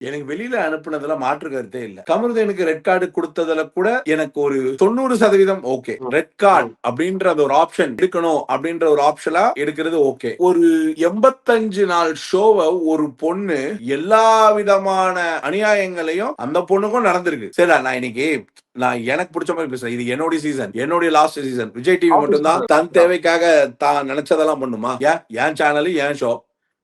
எனக்கு வெளியில அனுப்புனதுல மாற்று கருத்தே இல்ல. கமருதேனுக்கு ரெட் கார்டு கொடுத்ததுல கூட எனக்கு ஒரு தொண்ணூறு சதவீதம் ஓகே ரெட் கார்டு அப்படின்ற ஒரு ஆப்ஷன் எடுக்கணும் அப்படின்ற ஒரு ஆப்ஷனா எடுக்கிறது ஓகே ஒரு எண்பத்தஞ்சு நாள் ஷோவை ஒரு பொண்ணு எல்லா விதமான அநியாயங்களையும் அந்த பொண்ணுக்கும் நடந்திருக்கு. சரி நான் இன்னைக்கு நான் எனக்கு பிடிச்ச மாதிரி பேசுறேன். இது என்னுடைய சீசன் என்னுடைய லாஸ்ட் சீசன் விஜய் டிவி மட்டும்தான் தன் தேவைக்காக தான் நினைச்சதெல்லாம் பண்ணுமா? ஏன்? சேனல் என் ஷோ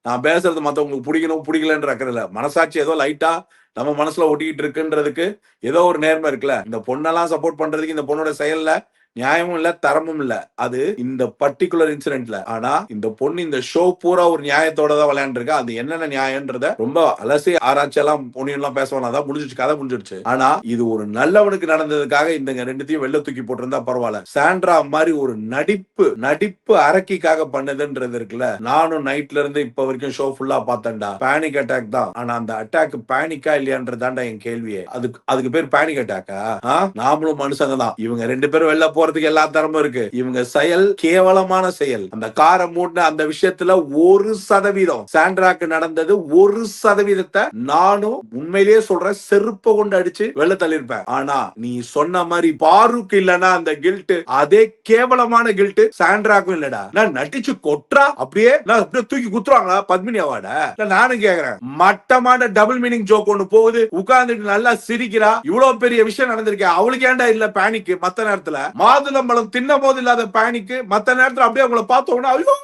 நான் பேசுறது மத்தவங்களுக்கு பிடிக்கணும் பிடிக்கலன்ற அக்கறை மனசாட்சி ஏதோ லைட்டா நம்ம மனசுல ஒட்டிக்கிட்டு இருக்குன்றதுக்கு ஏதோ ஒரு நேர்மை இருக்குல்ல. இந்த பொண்ணெல்லாம் சப்போர்ட் பண்றதுக்கு இந்த பொண்ணோட செயல்ல நியாயமும் இல்ல தரமும் இல்ல. அது இந்த பர்டிகுலர் இன்சிடென்ட்ல ஆனா இந்த பொண்ணு இந்த ஷோ பூரா ஒரு நியாயத்தோட தான் விளையாண்டுருக்கா. அது என்னென்ன நியாயம்ன்றத ரொம்ப அலசி ஆராய்ச்சி எல்லாம் பொண்ணியெல்லாம் பேசணும் அதான் முடிஞ்சிச்சு கதை முடிஞ்சிருச்சு ஆனா இது ஒரு நல்லவனுக்கு நடந்ததுக்காக இந்த ரெண்டுத்தையும் வெளில தூக்கி போட்டிருந்தா பரவாயில்ல. சாண்ட்ரா மாதிரி ஒரு நடிப்பு நடிப்பு அரக்கிக்காக பண்ணதுன்றது இருக்குல்ல. நானும் நைட்ல இருந்து இப்ப வரைக்கும் ஷோ ஃபுல்லா பார்த்தேன்டா. பேனிக் அட்டாக் தான். ஆனா அந்த அட்டாக் பேனிக்கா இல்லையான்றதாண்டா என் கேள்வியே. அதுக்கு அதுக்கு பேர் பேனிக் அட்டாக்கா நாமளும் மனுஷங்க தான். இவங்க ரெண்டு பேரும் வெளில போறதுக்கு எல்லா தரமும் இருக்கு. இவங்க செயல் கேவலமான செயல். அந்த காரை மூட்டின அந்த விஷயத்துல ஒரு சதவீதம். சாண்ட்ராக்கு நடந்தது ஒரு சதவீதத்தை நானும் உண்மையிலேயே சொல்றேன் செருப்ப கொண்டு அடிச்சு வெளில தள்ளிருப்பேன் ஆனா நீ சொன்ன மாதிரி பாருக்கு இல்லனா அந்த கில்ட் அதே கேவலமான கில்ட் சாண்ட்ராக்கும் இல்லடா. நான் நடிச்சு கொட்றா? அப்படியே நான் அப்படியே தூக்கி குத்துறாங்களா பத்மினி அவார்ட? நானும் கேக்குறேன். மட்டமான டபுள் மீனிங் ஜோக் ஒண்ணு போகுது. உட்கார்ந்துட்டு நல்லா சிரிக்கிறா. இவ்வளவு பெரிய விஷயம் நடந்திருக்கு. அவளுக்கு ஏண்டா இல்ல பேனிக் மத்த நேரத்துல மாதுளம்பழம் தின்ன போது இல்லாத பேனிக்கு மத்த நேரத்தில் அப்படியே அவங்கள பார்த்த உடனே ஐயோ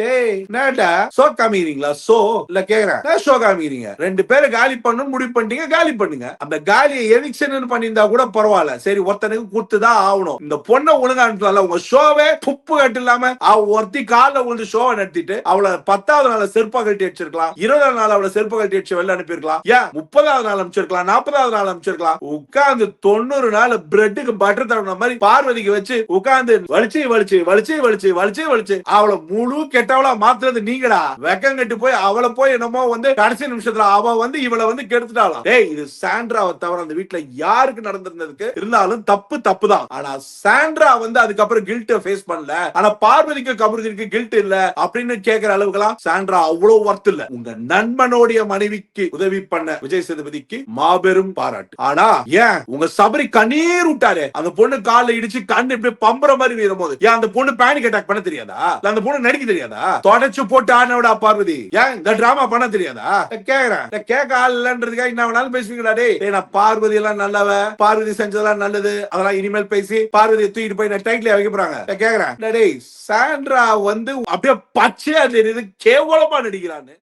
டேய் என்னடா? ஷோ காமிக்கிறீங்களா? ஷோ இல்ல கேக்குறேன். ஷோ காமிக்கிறீங்க? ரெண்டு பேரும் காலி பண்ணணும் முடிவு பண்ணிட்டீங்க காலி பண்ணுங்க. அந்த காலியை எவிக்ஷன் பண்ணியிருந்தா கூட பரவாயில்ல. சரி ஒருத்தனுக்கு கொடுத்துதான் ஆகணும். இந்த பொண்ணை ஒழுங்கா அனுப்பல உங்க ஷோவே துப்பு கட்டு இல்லாம அவ ஒருத்தி காலில் விழுந்து ஷோவை நடத்திட்டு அவளை பத்தாவது நாள் செருப்பா கட்டி அடிச்சிருக்கலாம். இருபதாவது நாள் அவளை செருப்பா கட்டி அடிச்சு வெளில அனுப்பியிருக்கலாம். ஏன் முப்பதாவது நாள் அனுப்பிச்சிருக்கலாம் நாற்பதாவது நாள் அனுப்பிச்சிருக்கலாம். உட்கார்ந்து தொண்ணூறு நாள் பிரெட்டுக்கு பட்டர் தடவின மாதிரி பார்வதிக்கு வச்சு உட்கார்ந்து வலிச்சு வலிச்சு வலிச்சு வலிச்சு வலிச்சு வலிச்சு அவளை முழு கெட்டவளா மாத்துறது நீங்கடா. வெக்கம் கட்டு போய் அவளை போய் என்னமோ வந்து கடைசி நிமிஷத்துல அவ வந்து இவளை வந்து கெடுத்துட்டாளா டேய் இது சாண்ட்ராவை தவிர அந்த வீட்டுல யாருக்கு நடந்திருந்ததுக்கு இருந்தாலும் தப்பு தப்பு தான் ஆனா சாண்ட்ரா வந்து அதுக்கப்புறம் கில்ட் ஃபேஸ் பண்ணல. ஆனா பார்வதிக்கு கபருதிக்கு கில்ட் இல்ல அப்படின்னு கேக்குற அளவுக்குலாம் சாண்ட்ரா அவ்வளவு ஒர்த் இல்ல. உங்க நண்பனுடைய மனைவிக்கு உதவி பண்ண விஜய் சேதுபதிக்கு மாபெரும் பாராட்டு. ஆனா ஏன்? உங்க சபரி கண்ணீர் விட்டாரு அந்த பொண்ணு கால்ல இடிச்சு கண்ணு இப்படி பம்புற மாதிரி வீரும் போது ஏன் அந்த பொண்ணு பேனிக் அட்டாக் பண்ண தெரியாதா? அந்த பொண்ணு நடிக்க தெரியாதா? தொடச்சு போட்டு ஆனவடா பார்வதி. ஏன்? இந்த டிராமா பண்ண தெரியாதா? கேக்குறேன். கேட்க ஆள் இல்லன்றதுக்காக என்ன வேணாலும் பேசுவீங்களா டே நான் பார்வதி எல்லாம் நல்லவ. பார்வதி செஞ்சதெல்லாம் நல்லது. அதெல்லாம் இனிமேல் பேசி பார்வதியை தூக்கிட்டு போய் நான் டைட்டில் வைக்க போறாங்க. கேக்குறேன். டேய் சாண்ட்ரா வந்து அப்படியே பச்சையா தெரியுது. கேவலமா நடிக்கிறான்னு.